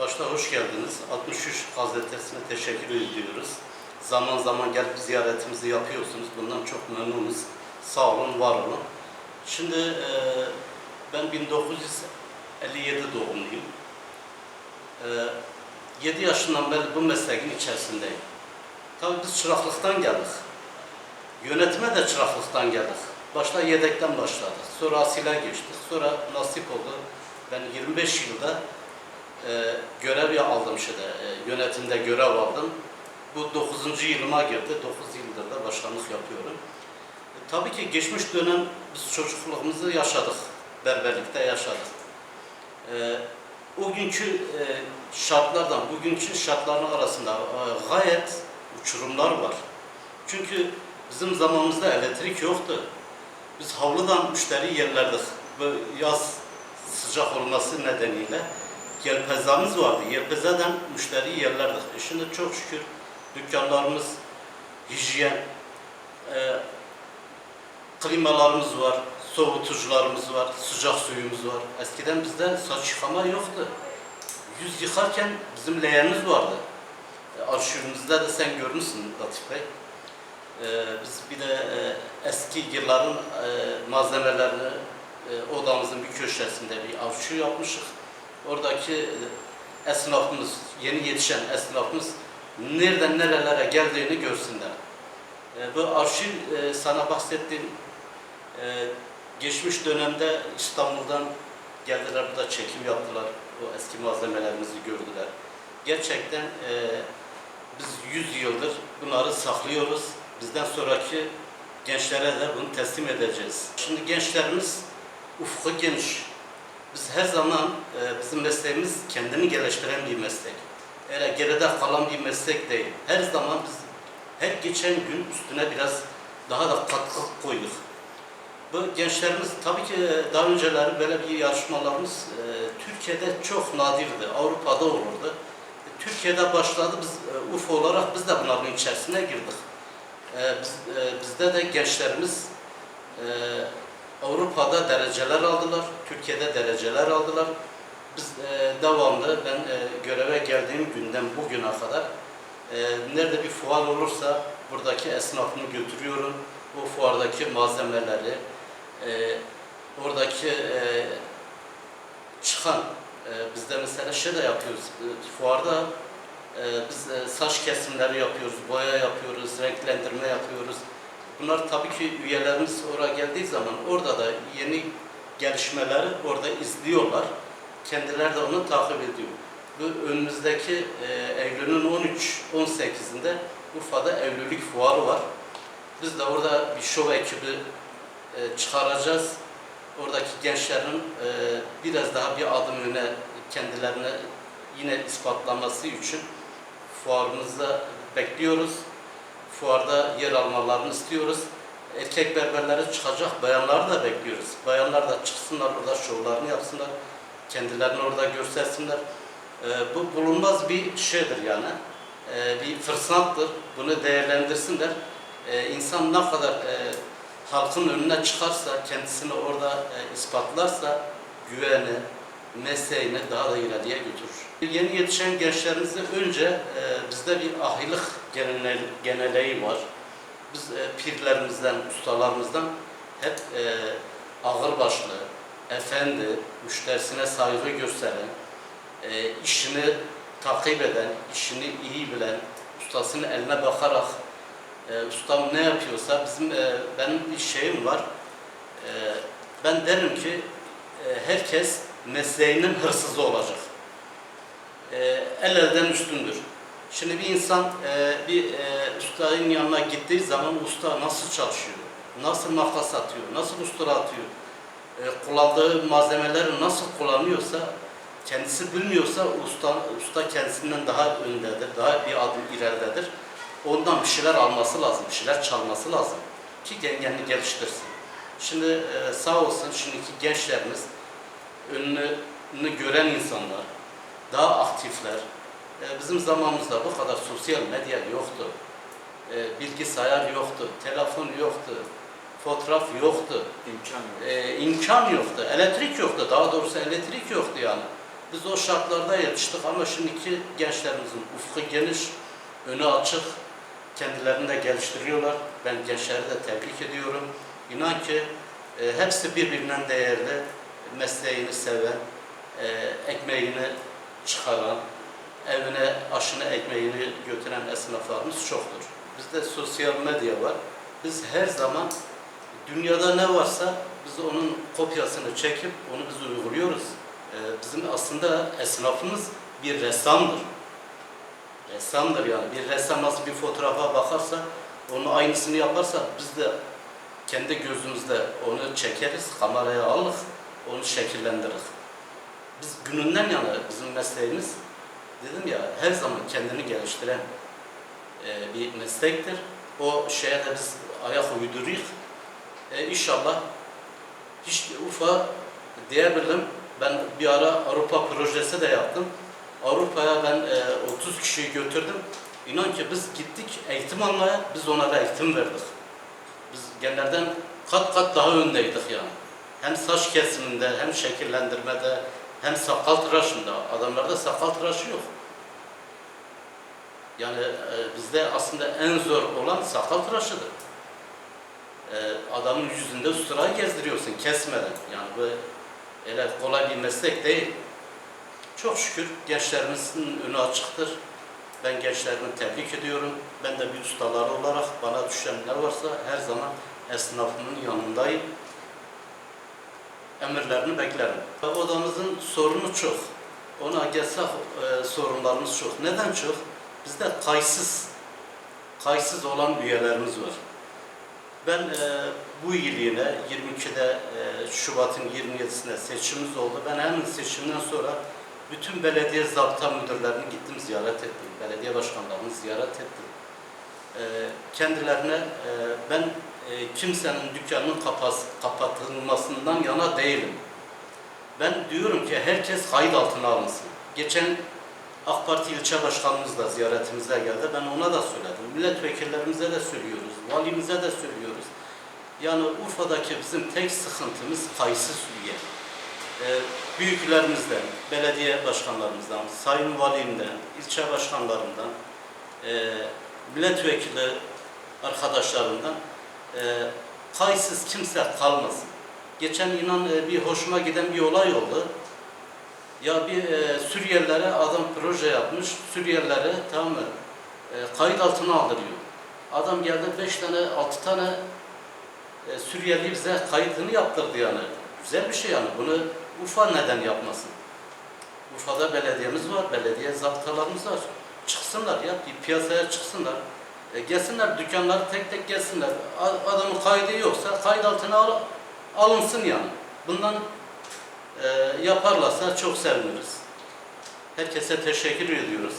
Başta hoş geldiniz. 63 gazetesine teşekkür ediyoruz. Zaman zaman gelip ziyaretimizi yapıyorsunuz. Bundan çok memnunuz. Sağ olun, var olun. Şimdi e, ben 1957 doğumluyum. E, 7 yaşından beri bu mesleğin içerisindeyim. Tabii biz çıraklıktan geldik. Yönetime de çıraklıktan geldik. Başta yedekten başladık. Sonra asile geçtik. Sonra nasip oldu. Ben 25 yılda e, görev aldım şeyde, e, yönetimde görev aldım. Bu 9. yılıma girdi. 9 yıldır da başkanlık yapıyorum. E, tabii ki geçmiş dönem biz çocukluğumuzu yaşadık. Berberlikte yaşadık. E, o günkü e, şartlardan bugünkü şartların arasında e, gayet uçurumlar var. Çünkü bizim zamanımızda elektrik yoktu. Biz havludan müşteri yerlerdik. Bu yaz sıcak olması nedeniyle yelpazamız vardı. Yelpazeden müşteri yerlerdik. E şimdi çok şükür dükkanlarımız hijyen, e, klimalarımız var, soğutucularımız var, sıcak suyumuz var. Eskiden bizde saç yıkama yoktu. Yüz yıkarken bizim leğenimiz vardı. E, arşivimizde de sen görmüşsün Latif Bey. E, biz bir de e, eski yılların e, malzemelerini e, odamızın bir köşesinde bir arşiv yapmışız. Oradaki e, esnafımız, yeni yetişen esnafımız nereden nerelere geldiğini görsünler. E, bu arşiv e, sana bahsettiğim geçmiş dönemde İstanbul'dan geldiler burada çekim yaptılar. O eski malzemelerimizi gördüler. Gerçekten biz 100 yıldır bunları saklıyoruz. Bizden sonraki gençlere de bunu teslim edeceğiz. Şimdi gençlerimiz ufku geniş. Biz her zaman e, bizim mesleğimiz kendini geliştiren bir meslek. Öyle geride kalan bir meslek değil. Her zaman biz her geçen gün üstüne biraz daha da katkı koyduk. Bu gençlerimiz tabii ki e, daha önceleri böyle bir yarışmalarımız e, Türkiye'de çok nadirdi. Avrupa'da olurdu. E, Türkiye'de başladı. Biz e, UFO olarak biz de bunların içerisine girdik. E, biz, e, bizde de gençlerimiz e, Avrupa'da dereceler aldılar. Türkiye'de dereceler aldılar. Biz e, devamlı ben e, göreve geldiğim günden bugüne kadar e, nerede bir fuar olursa buradaki esnafımı götürüyorum. Bu fuardaki malzemeleri, e, oradaki e, çıkan, e, biz de mesela şey de yapıyoruz, e, fuarda e, biz e, saç kesimleri yapıyoruz, boya yapıyoruz, renklendirme yapıyoruz. Bunlar tabii ki üyelerimiz oraya geldiği zaman orada da yeni gelişmeleri orada izliyorlar. Kendileri de onu takip ediyor. Bu önümüzdeki e, Eylül'ün 13-18'inde Urfa'da evlilik fuarı var. Biz de orada bir şov ekibi e, çıkaracağız. Oradaki gençlerin e, biraz daha bir adım öne kendilerine yine ispatlaması için fuarımızda bekliyoruz. Fuarda yer almalarını istiyoruz. Erkek berberleri çıkacak, bayanları da bekliyoruz. Bayanlar da çıksınlar orada şovlarını yapsınlar. Kendilerini orada göstersinler. E, bu bulunmaz bir şeydir yani. E, bir fırsattır. Bunu değerlendirsinler. E, insan ne kadar e, halkın önüne çıkarsa, kendisini orada e, ispatlarsa güveni, mesleğini daha da ileriye götürür. Yeni yetişen gençlerimizi önce e, bizde bir ahilik genel, geneleği var. Biz e, pirlerimizden, ustalarımızdan hep e, ağırbaşlı, efendi, müşterisine saygı gösteren, e, işini takip eden, işini iyi bilen, ustasının eline bakarak e, ustam ne yapıyorsa bizim e, benim bir şeyim var. E, ben derim ki e, herkes mesleğinin hırsızı olacak. E, el elden üstündür. Şimdi bir insan e, bir e, ustanın yanına gittiği zaman usta nasıl çalışıyor, nasıl makas atıyor, nasıl ustura atıyor, e, kullandığı malzemeleri nasıl kullanıyorsa kendisi bilmiyorsa usta, usta kendisinden daha öndedir, daha bir adım ileridedir. Ondan bir şeyler alması lazım, bir şeyler çalması lazım ki kendini geliştirsin. Şimdi e, sağ olsun şimdiki gençlerimiz önünü gören insanlar, daha aktifler. E, bizim zamanımızda bu kadar sosyal medya yoktu. E, bilgisayar yoktu, telefon yoktu, fotoğraf yoktu İmkan yok. e, imkan yoktu, elektrik yoktu, daha doğrusu elektrik yoktu yani. Biz o şartlarda yetiştik ama şimdiki gençlerimizin ufku geniş, önü açık, kendilerini de geliştiriyorlar. Ben gençleri de tebrik ediyorum. İnan ki e, hepsi birbirinden değerli, mesleğini seven, e, ekmeğini çıkaran, evine aşını ekmeğini götüren esnaflarımız çoktur. Bizde sosyal medya var. Biz her zaman dünyada ne varsa biz onun kopyasını çekip onu biz uyguluyoruz. Ee, bizim aslında esnafımız bir ressamdır. Ressamdır yani. Bir ressam nasıl bir fotoğrafa bakarsa, onun aynısını yaparsa biz de kendi gözümüzde onu çekeriz, kameraya alırız, onu şekillendiririz. Biz gününden yana bizim mesleğimiz dedim ya her zaman kendini geliştiren e, bir meslektir. O şeye de biz ayak uyduruyoruz. E, inşallah hiç Urfa diyebilirim. Ben bir ara Avrupa projesi de yaptım. Avrupa'ya ben e, 30 kişiyi götürdüm. İnan ki biz gittik eğitim almaya, biz onlara eğitim verdik. Biz genlerden kat kat daha öndeydik yani. Hem saç kesiminde, hem şekillendirmede, hem sakal tıraşında. Adamlarda sakal tıraşı yok. Yani e, bizde aslında en zor olan sakal tıraşıdır. E, adamın yüzünde usturayı gezdiriyorsun kesmeden. Yani bu öyle kolay bir meslek değil. Çok şükür gençlerimizin önü açıktır. Ben gençlerimi tebrik ediyorum. Ben de bir ustaları olarak bana düşen ne varsa her zaman esnafımın yanındayım. Emirlerini beklerim. Odamızın sorunu çok. Ona gelsek e, sorunlarımız çok. Neden çok? Bizde kaysız, kaysız olan üyelerimiz var. Ben e, bu iyiliğine 22'de e, Şubat'ın 27'sinde seçimimiz oldu. Ben hemen seçimden sonra bütün belediye zabıta müdürlerini gittim ziyaret ettim. Belediye başkanlarını ziyaret ettim. E, kendilerine e, ben e, kimsenin dükkanının kapas, kapatılmasından yana değilim. Ben diyorum ki herkes kayıt altına alınsın. Geçen AK Parti ilçe başkanımız da ziyaretimize geldi. Ben ona da söyledim. Milletvekillerimize de söylüyoruz. Valimize de söylüyoruz. Yani Urfa'daki bizim tek sıkıntımız kayıtsız üye. Ee, büyüklerimizden, belediye başkanlarımızdan, sayın valimden, ilçe başkanlarından, e, milletvekili arkadaşlarımdan e, kayıtsız kimse kalmasın. Geçen inan e, bir hoşuma giden bir olay oldu. Ya bir e, Suriyelilere adam proje yapmış, Suriyelilere tamam mı? E, kayıt altına aldırıyor. Adam geldi beş tane, altı tane e, Suriyeli bize kaydını yaptırdı yani. Güzel bir şey yani. Bunu Urfa neden yapmasın? Urfa'da belediyemiz var, belediye zaptalarımız var. Çıksınlar ya, bir piyasaya çıksınlar. E, gelsinler, dükkanları tek tek gelsinler. Adamın kaydı yoksa kayıt altına al- alınsın yani. Bundan e, yaparlarsa çok seviniriz. Herkese teşekkür ediyoruz.